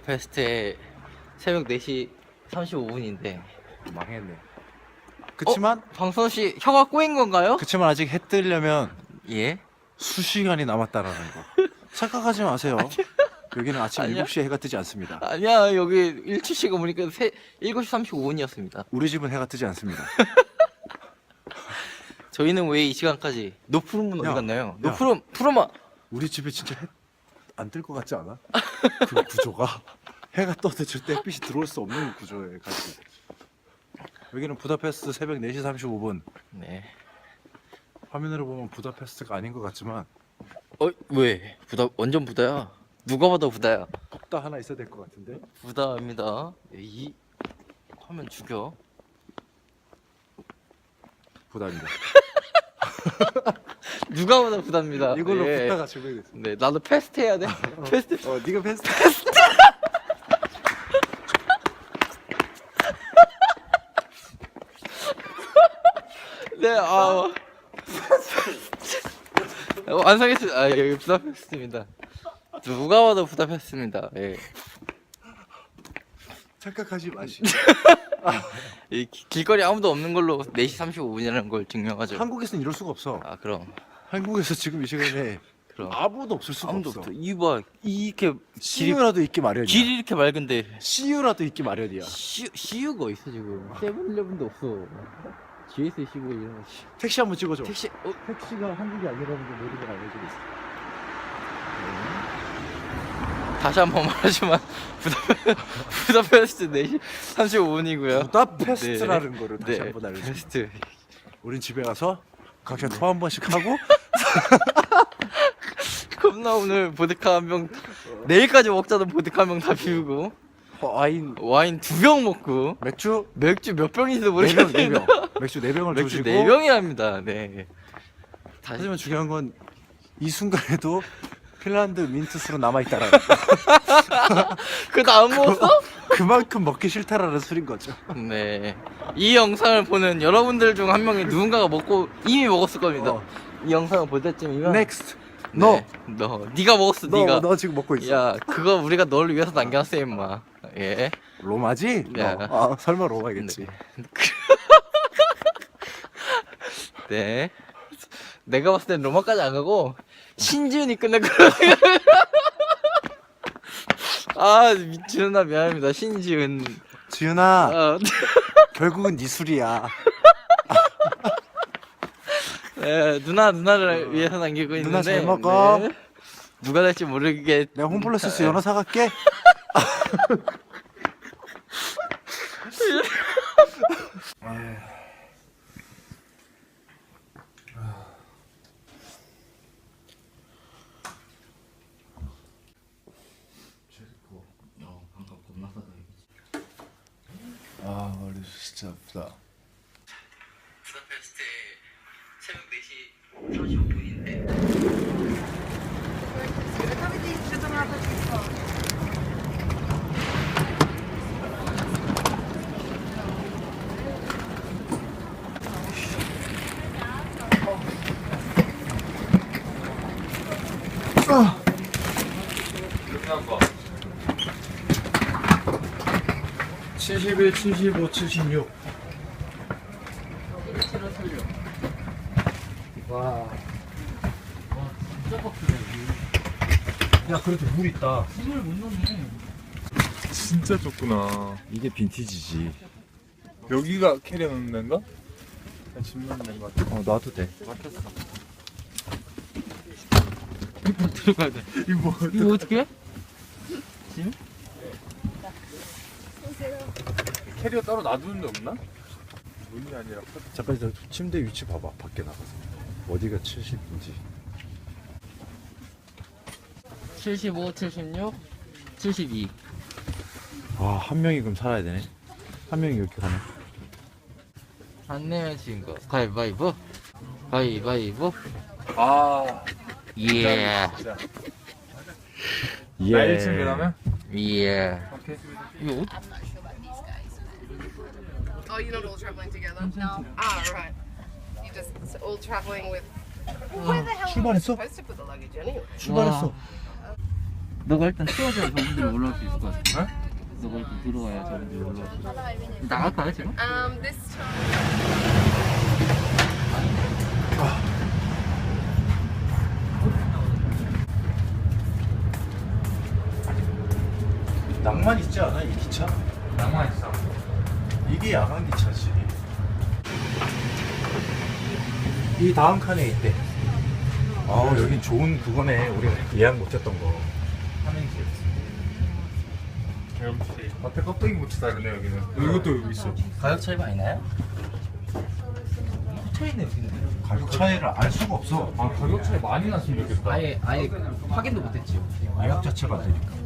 부다페스트에 새벽 4시 35분인데 망했네. 그치만 방선 씨 혀가 꼬인 건가요? 그치만 아직 해 뜨려면 예. 수시간이 남았다라는 거. 착각하지 마세요. 여기는 아침 아니야. 7시에 해가 뜨지 않습니다. 아니야 여기 일출씨가 보니까 세, 7시 35분이었습니다. 우리 집은 해가 뜨지 않습니다. 저희는 왜 이 시간까지 노푸름은 어디 야, 갔나요? 야. 노푸름 푸름아 우리 집에 진짜 해 안 뜰 것 같지 않아? 그 구조가 해가 떠도 절대 햇빛이 들어올 수 없는 구조에 가지고 여기는 부다페스트 새벽 4시 35분 네. 화면으로 보면 부다페스트가 아닌 것 같지만 어 왜? 부다 완전 부다야. 누가 봐도 부다야. 딱 하나 있어야 될 것 같은데 부다입니다. 이 화면 죽여. 부다입니다. 누가 봐도 부다입니다. 이걸로 예. 붙다가 지금 네 나도 패스트 해야 돼. 패스트. 어 네가 페스트 네, 아. 어, 완성했습니다. 아, 여기 부다페스트입니다. 누가 봐도 부다페스트입니다. 예. 착각하지 마시. 이 기- 길거리 아무도 없는 걸로 4시 35분이라는 걸 증명하죠. 한국에서는 이럴 수가 없어. 아, 그럼. 한국에서 지금 이 시간에 그럼. 아무도 없을 수가 아무도 없어. 없어. 이봐, 이렇게 길이, CU라도 있기 마련이야. 길이 이렇게 맑은데 CU라도 있기 마련이야. 시, 시유가 있어 지금. 세븐일레븐도 없어. GS 15 이런 거. 씨. 택시 한번 찍어줘. 택시, 어, 택시가 한국이 아니라는 걸 알려주고 있어. 다시 한 번 말하지만 부다, 부다페스트 4시 35분이고요. 부다페스트라는 거를 다시 네, 한번 알려줘. 베스트. 우린 집에 가서 각자 토한 번씩 하고 겁나 오늘 보드카 한 병 내일까지 먹자던 보드카 한 병 다 비우고 와인 와인 두 병 먹고 맥주 맥주 몇 병인지도 네 병, 네 모르겠는데 병. 맥주 네 병을 맥주 드시고 네 병이랍니다. 네. 다시 하지만 중요한 건 이 순간에도 핀란드 민트스로 남아 있다라는 거. 그 다음 먹었어? 그만큼 먹기 싫다라는 소린 거죠. 네. 이 영상을 보는 여러분들 중 한 명이 누군가가 먹고 이미 먹었을 겁니다. 어. 이 영상을 볼 때쯤이면 넥스트. 네. 너. 너 네가 먹었어. 너, 네가. 너 지금 먹고 있어. 야, 그거 우리가 너를 위해서 남겨놨어, 임마. 예. 로마지? 야. 너. 아, 설마 로마겠지. 네. 내가 봤을 땐 로마까지 안 가고 신지은이 끝낼 거라. 아, 미치나 미안합니다. 신지은. 지은아, 아, 결국은 네 술이야. 네, 누나 누나를 위해서 남기고 있는데. 누나 잘 먹어. 네. 누가 될지 모르게 내가 홈플러스에서 연어 사갈게. 어, 아, 머리 진짜 아프다. 71, 75, 76. 와. 와, 진짜 빡세네. 야, 그래도 물 있다. 물을 못 넣네. 진짜 좁구나. 이게 빈티지지. 여기가 캐리 넣는 데인가? 집는 것 같아. 어, 놔도 돼. 막혔어. 이거 들어가야 돼. 이거 뭐, 이거 어떻게 해? 짐? 캐리어 따로 놔두는 데 없나? 문이 아니라 잠깐 저 침대 위치 봐봐. 밖에 나가서. 어디가 70인지. 75, 76, 72 아, 한 명이 그럼 살아야 되네. 한 명이 이렇게 가네. 안 내면 지는 거 가위바위보 가위바위보 아, 예 진짜. 예. 나 1층 그러면? 예 오케이. 이거 옷? Oh, you're not all traveling together? No. Ah, right. You just s- all traveling with. Where the hell am I 출발했어? supposed to put the luggage anyway? 출발했어. 너가 일단 치워줘야 저분들이 올라올 수 있을 것 같아. 너가 일단 들어와야 저분들이 올라올 수 있어. 나갈까요 지금? Um, this time. 낭만 있지 않아 이 기차? 낭만 있어. 이게 야간 기차지. 이 다음 칸에 있대. 아 여긴 좋은 그거네. 우리가 예약 못했던 거. 앞에 껍데기 못치 다르네 여기는. 이것도 여기 있어. 가격 차이 많이 나요? 차이네 여기는. 가격 차이를 알 수가 없어. 아 가격 차이 많이 났으면 좋겠다. 아예 아예 확인도 못했지. 예약 자체가 안 되니까.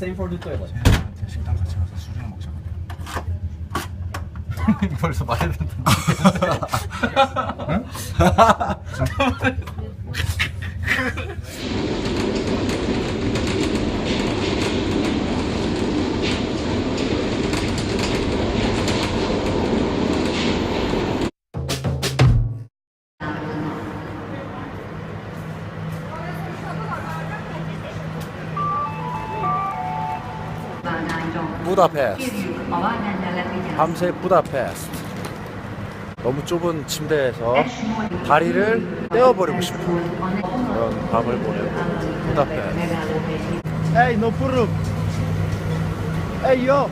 Same for the toilet. 쟤한테 식당 같이 가서 술이나 먹자. 벌써 말했는데. 부다페스트. 밤새 부다페스트. 너무 좁은 침대에서 다리를 떼어버리고 싶은 그런 밤을 보내고 부다페스트. 에이 노 푸르. 에이 요.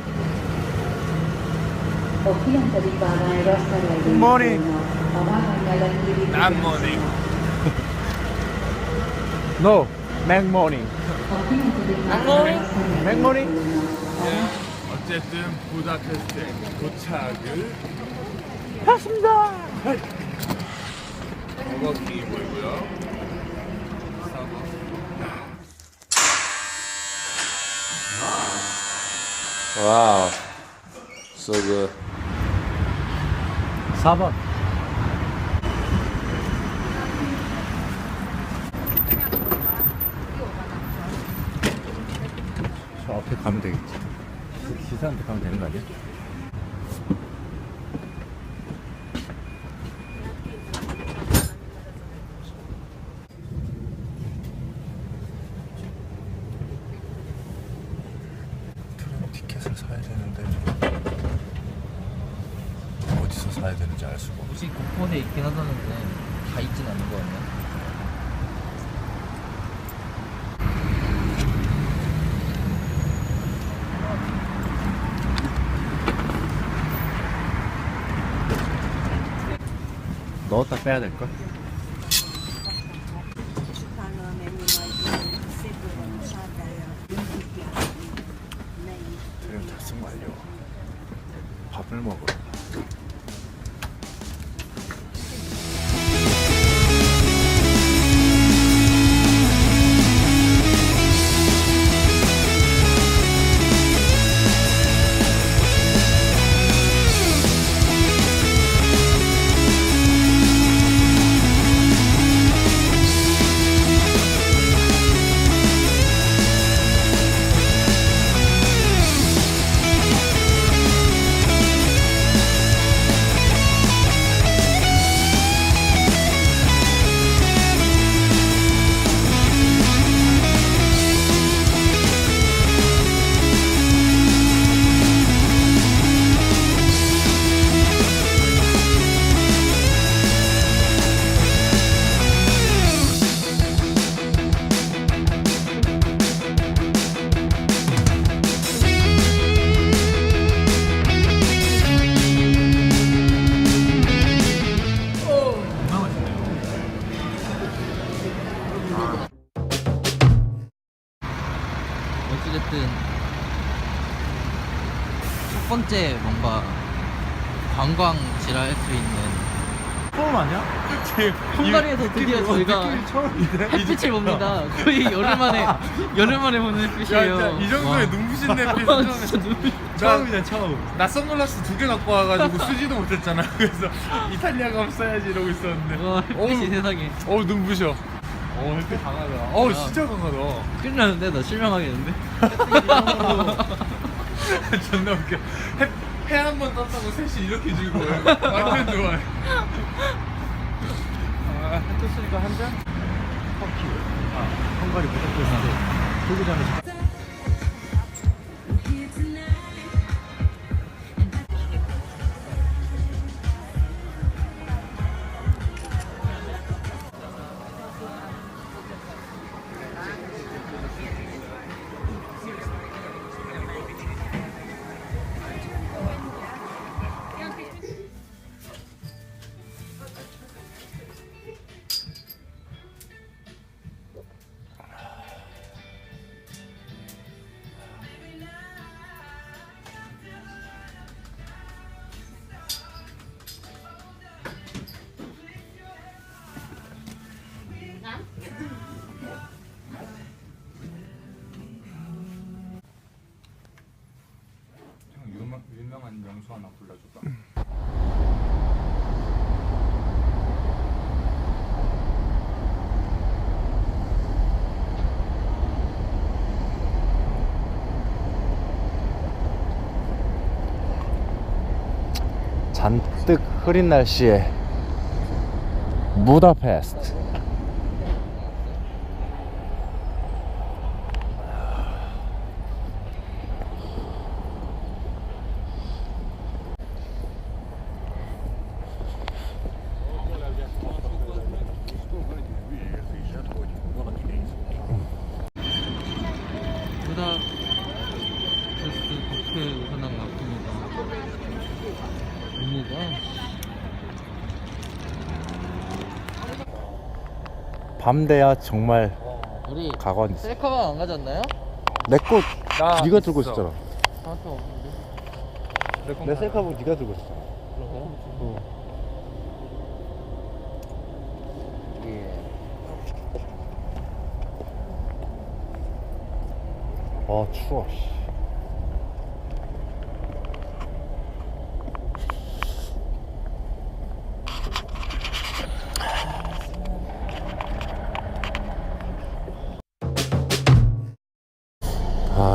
Morning. 난 머니. 노 맥모닝. 맥모닝. 어쨌든 부다페스트에 도착을 했습니다. 버거킹이 보이고요. Wow. So good. 4번. 저 앞에 가면 되겠지. 기사한테 가면 되는 거 아니야? 트램 티켓을 사야 되는데 어디서 사야 되는지 알 수가 없어. 혹시 곳곳에 있긴 하다는데 다 있진 않은 거 같네. 넣었다 빼야 될 걸? 트램 탑승 완료. 밥을. 어찌 아니야? 헝가리에서 드디어 저희가 처음인데? 햇빛을 봅니다. 거의 열흘 만에 열흘 만에 보는 햇빛이에요. 이 정도의 와. 눈부신 햇빛 아, 진짜 눈. 처음이다 처음. 나 선글라스 두 개 갖고 와가지고 쓰지도 못했잖아. 그래서 이탈리아 가면 써야지 이러고 있었는데. 와 햇빛이 세상에 어우 눈부셔. 어 햇빛 강하다. 어우 진짜 강하다. 나는데 나 실명하겠는데. 존나 웃겨. 해한번 떴다고 셋이 이렇게 즐거워요. 완전 좋아해. 아, 핫도스니까 한 잔? 헝가리 부다페스트 경기장에 명수 하나 불러줄까? 잔뜩 흐린 날씨에 부다페스트 부다 테스트 국회 현황 맞습니다. 업무가 밤 돼야 정말 우리 가관 있어 셀카방 안 가졌나요? 내거 나 네가 들고 있어. 있었잖아 저한테 없는데. 내 셀카북 네가 들고 있었어 그러게요. 예. 아 추워 씨.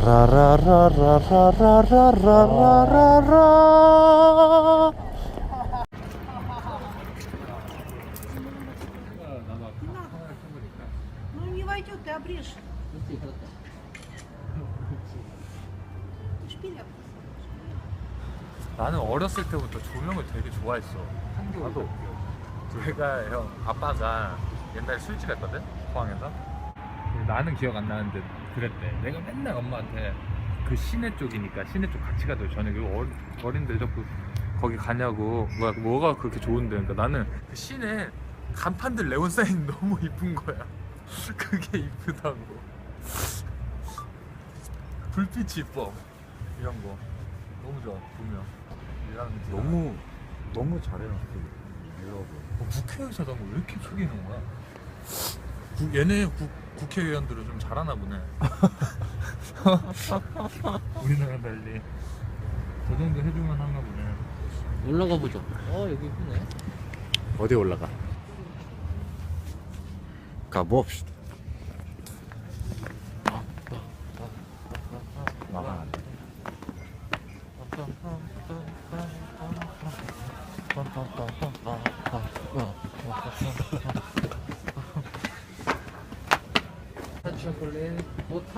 라라라라라라라라 때부터 조명을 되게 좋아했어. 나도. 제가 형 아빠가 옛날에 술집 했거든 포항에서. 나는 기억 안 나는데 그랬대. 내가 맨날 엄마한테 그 시내 쪽이니까 시내 쪽 같이 가도 저녁에 어, 어린들 자꾸 거기 가냐고 뭐야 뭐가 그렇게 좋은데 그러니까 나는 그 시내 간판들 레온 사인 너무 이쁜 거야. 그게 이쁘다고. 불빛이 이뻐 이런 거 너무 좋아 보면 일하는 게 너무 너무 잘해놨어 유럽은 어, 국회의사도 왜 이렇게 속이는 거야? 국, 얘네 국, 국회의원들은 좀 잘하나 보네. 우리나라 달리 저 정도 해주면 하나 보네. 올라가 보죠. 어, 여기 이쁘네. 어디 올라가? 가봅시다. 아, 핫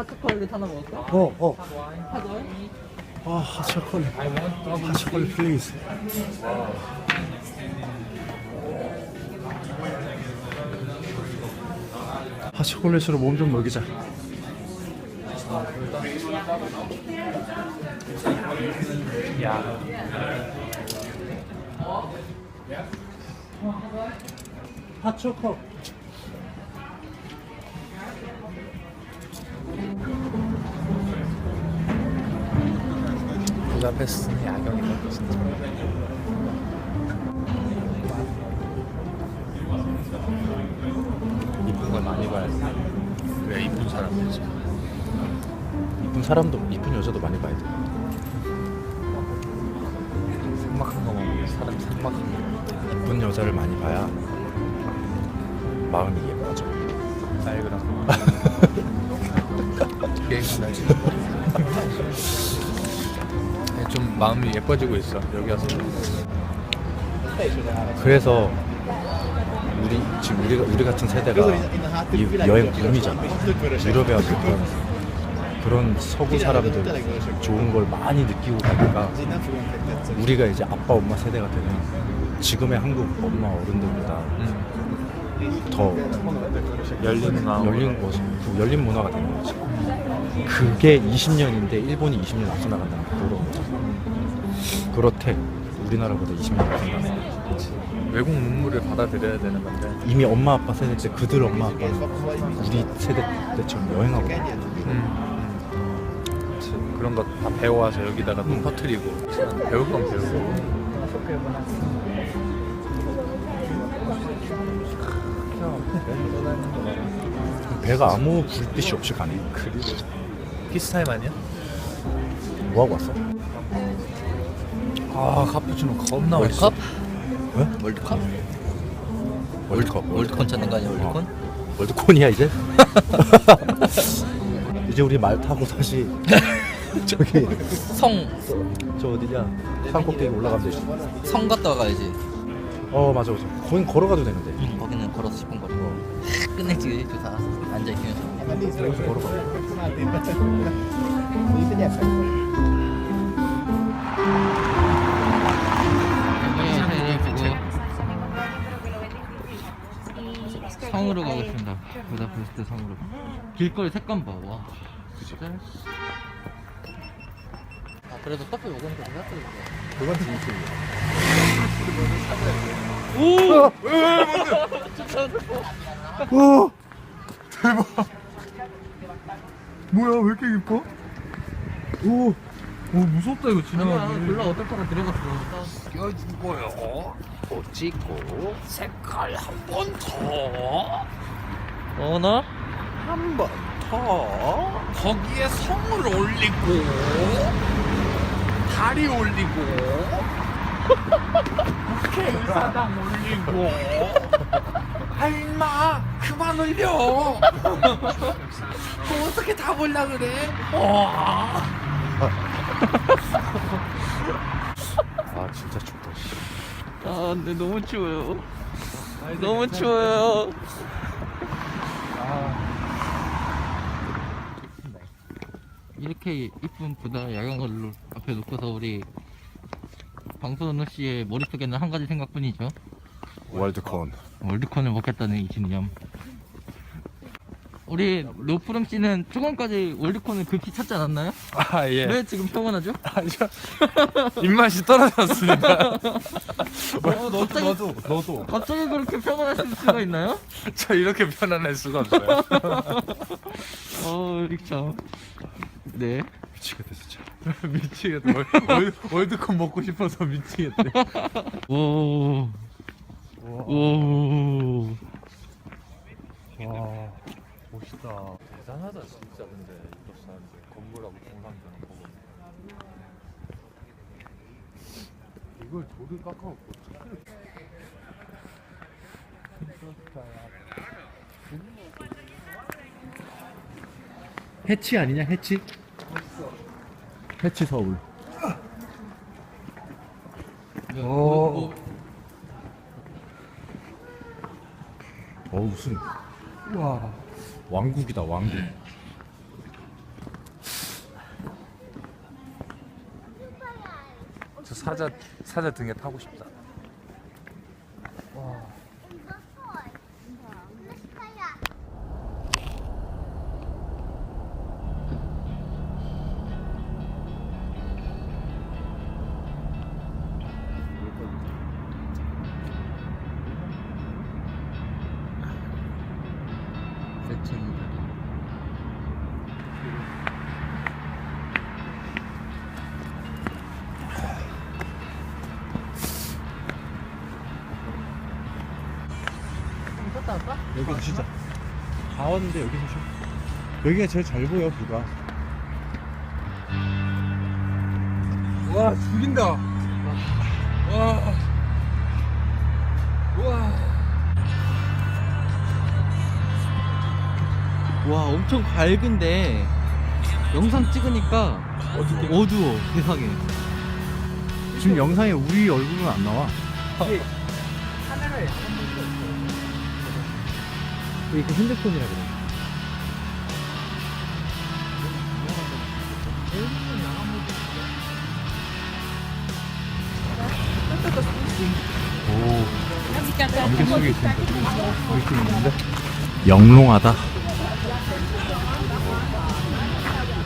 초콜릿 하나 먹을까? 어, 어. 핫 와인? 아, 핫초콜릿. 핫초콜릿 플리즈. 핫초콜릿으로 몸 좀 먹이자. 핫초코. 부다페스트는 야경이다 진짜. 이쁜 걸 많이 봐야 돼. 그래 이쁜 사람들이지. 이쁜 사람도 이쁜 여자도 많이 봐야 돼. 삭막한 거만 보면 사람 삭막한 거. 이쁜 여자를 많이 봐야 마음이 예뻐져. 날 그럼. 게임 나지. 좀 마음이 예뻐지고 있어 여기 와서. 그래서 우리 지금 우리 우리 같은 세대가 이 여행 붐이잖아. 유럽에 와서 그런, 그런 서구 사람들 좋은 걸 많이 느끼고 가니까 우리가 이제 아빠 엄마 세대가 되면 지금의 한국 엄마 어른들보다 더 열린 마음. 열린 그 열린 문화가 되는 거지. 그게 20년인데 일본이 20년 앞서 나간다는 게 그런 거지. 그렇대. 우리나라보다 20년 앞서 나간다. 외국 문물을 받아들여야 되는 건데. 이미 엄마 아빠 세대 때 그들 엄마 아빠는 우리 세대 때처럼 여행하고 음. 그치. 그런 거 다 배워와서 여기다가 또 퍼뜨리고 배울 건 배우고. 배가 아무 불빛이 없이 가네. 피스타임 아니야? 뭐 하고 왔어? 아 카푸치노 겁나 월드컵? 왜? 월드컵? 월드컵. 월드콘 찾는 거 아니야 월드콘? 월드콘이야 이제? 이제 우리 말 타고 다시 저기 성, 저 어디냐 산 꼭대기 올라가면 되지. 성 갔다 와가야지 어 맞아 맞아. 거긴 걸어가도 되는데. 응, 거기는 걸어서 10분 거리고 끝내지 조사 앉아있으면서 여기서 걸어가. 성으로 가고 싶습니다. 부다페스트 성으로. 길거리 색감 봐. 와. 진짜. 아 그래도 커피 먹으니까 생각보다. 그건 재밌습니다. 오! 대박! 뭐야 왜 이렇게 깊어? 오! 오 무섭다 이거 아니야, 지나가기. 졸라 어떨 때가 들어갔어. 껴주고요. 찍고 색깔 한 번 더. 어, 나? 한 번 더. 거기에 성을 올리고 다리 올리고 국회 의사당 올리고 할마 그만 올려. 그거 어떻게 다 볼라 그래? 와. 아 진짜 춥다. 씨. 아, 근데 너무 추워요. 너무 추워요. 이렇게 이쁜 부다 야경을 앞에 놓고서 우리 방선우 씨의 머릿속에는 한 가지 생각뿐이죠. 월드콘. 월드콘을 먹겠다는 이 신념. 우리 노프름 씨는 조금까지 월드콘을 극히 찾지 않았나요? 아 예. 왜 지금 평온하죠? 입맛이 떨어졌습니다. 어, 갑자기, 너도 너도. 갑자기 그렇게 평온하실 수가 있나요? 저 이렇게 편안할 수가 없어요. 어, 참. 네. 미치겠다 진짜. 미치겠다. 월, 월, 월드컵 먹고 싶어서 미치겠다. 오. 오. 와 멋있다. 대단하다 진짜 근데 유럽 사람들 건물하고 동상들은 보고. 이걸 돌을 깎아놓고 어떻게 해치 아니냐 해치? 해치 서울. 무슨 와 왕국이다 왕국. 저 사자 사자 등에 타고 싶다. 여기 진짜 다 왔는데 여기서 쉬어. 여기가 제일 잘 보여 뷰가. 와 죽인다. 와. 와. 와, 엄청 밝은데 영상 찍으니까 어두워, 세상에. 지금 영상에 우리 얼굴은 안 나와. 이게 핸드폰이라 그래. 안개 속에 있습니다. 느낌 있는데? 영롱하다.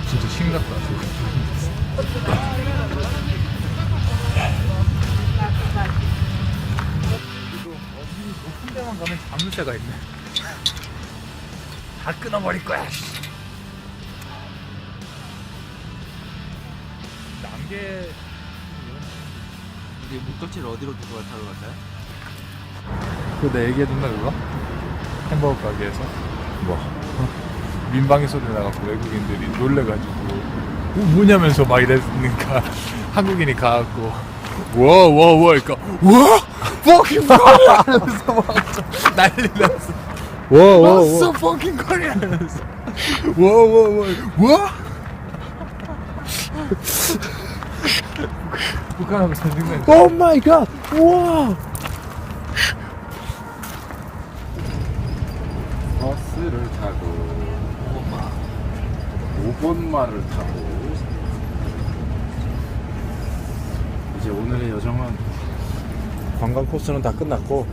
진짜 싱같다. 높은 데만 가면 자물쇠가 있네. 다 끊어버릴 거야. 씨. 남계 우리 목적지를 어디로 두고 타러 갈까요? 그내 얘기해줬나 그거? 햄버거 가게에서 뭐? 민방위 소리 나갖고 외국인들이 놀래가지고 뭐, 뭐냐면서 막 이랬으니까 한국인이 가갖고 와와와 그러니까 와 fucking 막좀 난리 났어 와와와. so fucking Korea 하면서 와와와 와 북한하고 전쟁난 오 마이 갓. 와. 버스를 타고 5번마를 타고 이제 오늘의 여정은 관광 코스는 다 끝났고